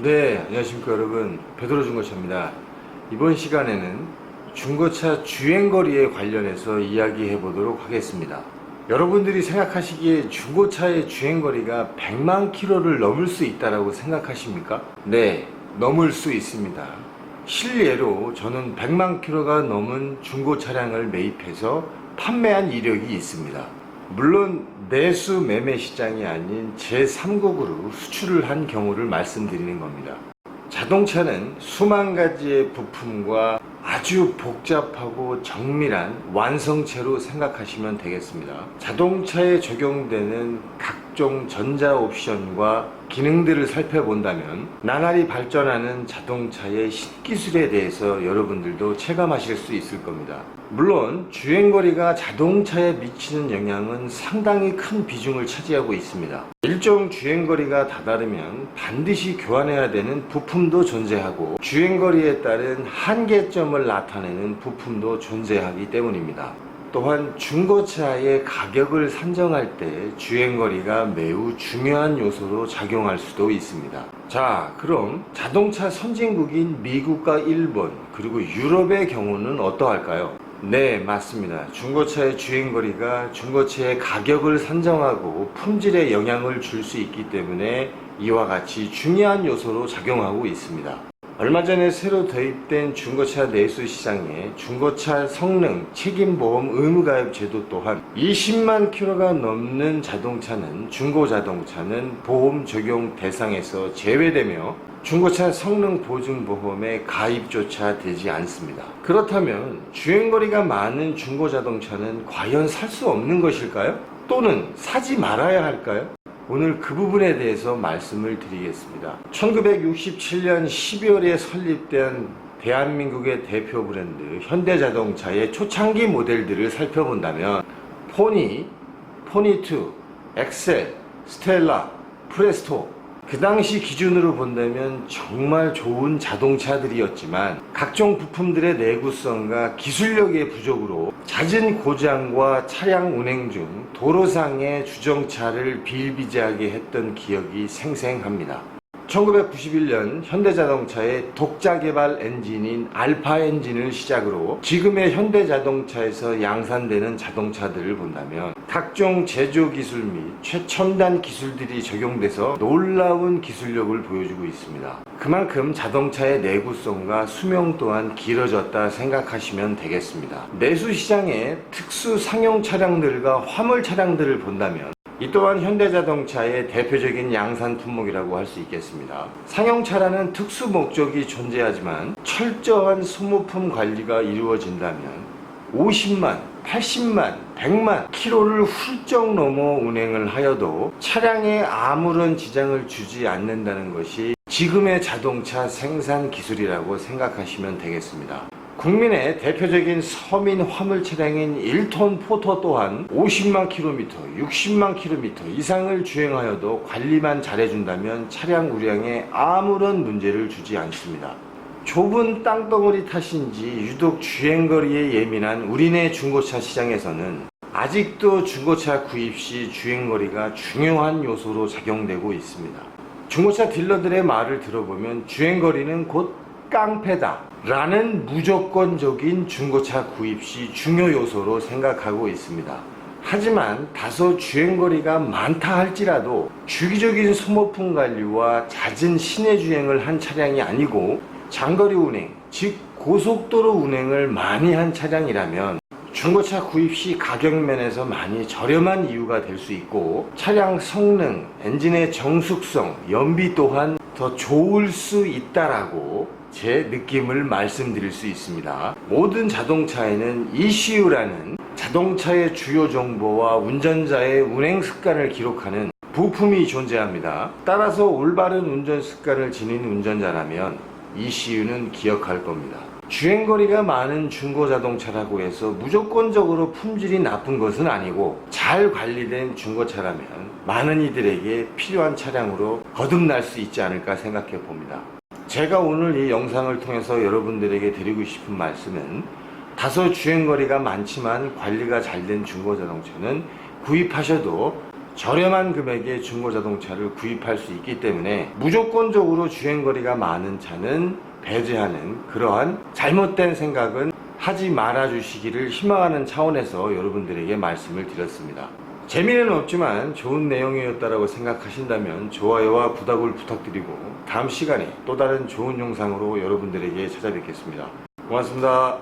네, 안녕하십니까 여러분. 베드로 중고차입니다. 이번 시간에는 중고차 주행거리에 관련해서 이야기해 보도록 하겠습니다. 여러분들이 생각하시기에 중고차의 주행거리가 100만 킬로를 넘을 수 있다라고 생각하십니까? 네, 넘을 수 있습니다. 실례로 저는 100만 킬로가 넘은 중고 차량을 매입해서 판매한 이력이 있습니다. 물론 내수 매매 시장이 아닌 제3국으로 수출을 한 경우를 말씀드리는 겁니다. 자동차는 수만 가지의 부품과 아주 복잡하고 정밀한 완성체로 생각하시면 되겠습니다. 자동차에 적용되는 각종 전자 옵션과 기능들을 살펴본다면 나날이 발전하는 자동차의 신기술에 대해서 여러분들도 체감하실 수 있을 겁니다. 물론 주행거리가 자동차에 미치는 영향은 상당히 큰 비중을 차지하고 있습니다. 일정 주행거리가 다다르면 반드시 교환해야 되는 부품도 존재하고 주행거리에 따른 한계점을 나타내는 부품도 존재하기 때문입니다. 또한 중고차의 가격을 산정할 때 주행거리가 매우 중요한 요소로 작용할 수도 있습니다. 자, 그럼 자동차 선진국인 미국과 일본, 그리고 유럽의 경우는 어떠할까요? 네, 맞습니다. 중고차의 주행거리가 중고차의 가격을 산정하고 품질에 영향을 줄 수 있기 때문에 이와 같이 중요한 요소로 작용하고 있습니다. 얼마 전에 새로 도입된 중고차 내수 시장에 중고차 성능 책임보험 의무가입 제도 또한 20만 킬로가 넘는 자동차는 중고 자동차는 보험 적용 대상에서 제외되며 중고차 성능 보증 보험에 가입조차 되지 않습니다. 그렇다면 주행거리가 많은 중고 자동차는 과연 살 수 없는 것일까요? 또는 사지 말아야 할까요? 오늘 그 부분에 대해서 말씀을 드리겠습니다. 1967년 12월에 설립된 대한민국의 대표 브랜드 현대자동차의 초창기 모델들을 살펴본다면 포니, 포니2, 엑셀, 스텔라, 프레스토 그 당시 기준으로 본다면 정말 좋은 자동차들이었지만 각종 부품들의 내구성과 기술력의 부족으로 잦은 고장과 차량 운행 중 도로상의 주정차를 비일비재하게 했던 기억이 생생합니다. 1991년 현대자동차의 독자 개발 엔진인 알파 엔진을 시작으로 지금의 현대자동차에서 양산되는 자동차들을 본다면 각종 제조 기술 및 최첨단 기술들이 적용돼서 놀라운 기술력을 보여주고 있습니다. 그만큼 자동차의 내구성과 수명 또한 길어졌다 생각하시면 되겠습니다. 내수 시장의 특수 상용 차량들과 화물 차량들을 본다면 이 또한 현대자동차의 대표적인 양산 품목이라고 할 수 있겠습니다. 상용차라는 특수 목적이 존재하지만 철저한 소모품 관리가 이루어진다면 50만, 80만, 100만 킬로를 훌쩍 넘어 운행을 하여도 차량에 아무런 지장을 주지 않는다는 것이 지금의 자동차 생산 기술이라고 생각하시면 되겠습니다. 국민의 대표적인 서민 화물 차량인 1톤 포터 또한 50만 킬로미터, 60만 킬로미터 이상을 주행하여도 관리만 잘해준다면 차량 우량에 아무런 문제를 주지 않습니다. 좁은 땅덩어리 탓인지 유독 주행거리에 예민한 우리네 중고차 시장에서는 아직도 중고차 구입 시 주행거리가 중요한 요소로 작용되고 있습니다. 중고차 딜러들의 말을 들어보면 주행거리는 곧 깡패다 라는 무조건적인 중고차 구입 시 중요 요소로 생각하고 있습니다. 하지만 다소 주행거리가 많다 할지라도 주기적인 소모품 관리와 잦은 시내 주행을 한 차량이 아니고 장거리 운행, 즉 고속도로 운행을 많이 한 차량이라면 중고차 구입 시 가격 면에서 많이 저렴한 이유가 될 수 있고 차량 성능, 엔진의 정숙성, 연비 또한 더 좋을 수 있다라고 제 느낌을 말씀드릴 수 있습니다. 모든 자동차에는 ECU라는 자동차의 주요 정보와 운전자의 운행 습관을 기록하는 부품이 존재합니다. 따라서 올바른 운전 습관을 지닌 운전자라면 ECU는 기억할 겁니다. 주행거리가 많은 중고 자동차라고 해서 무조건적으로 품질이 나쁜 것은 아니고 잘 관리된 중고차라면 많은 이들에게 필요한 차량으로 거듭날 수 있지 않을까 생각해 봅니다. 제가 오늘 이 영상을 통해서 여러분들에게 드리고 싶은 말씀은 다소 주행거리가 많지만 관리가 잘 된 중고 자동차는 구입하셔도 저렴한 금액의 중고 자동차를 구입할 수 있기 때문에 무조건적으로 주행거리가 많은 차는 배제하는 그러한 잘못된 생각은 하지 말아 주시기를 희망하는 차원에서 여러분들에게 말씀을 드렸습니다. 재미는 없지만 좋은 내용이었다라고 생각하신다면 좋아요와 구독을 부탁드리고 다음 시간에 또 다른 좋은 영상으로 여러분들에게 찾아뵙겠습니다. 고맙습니다.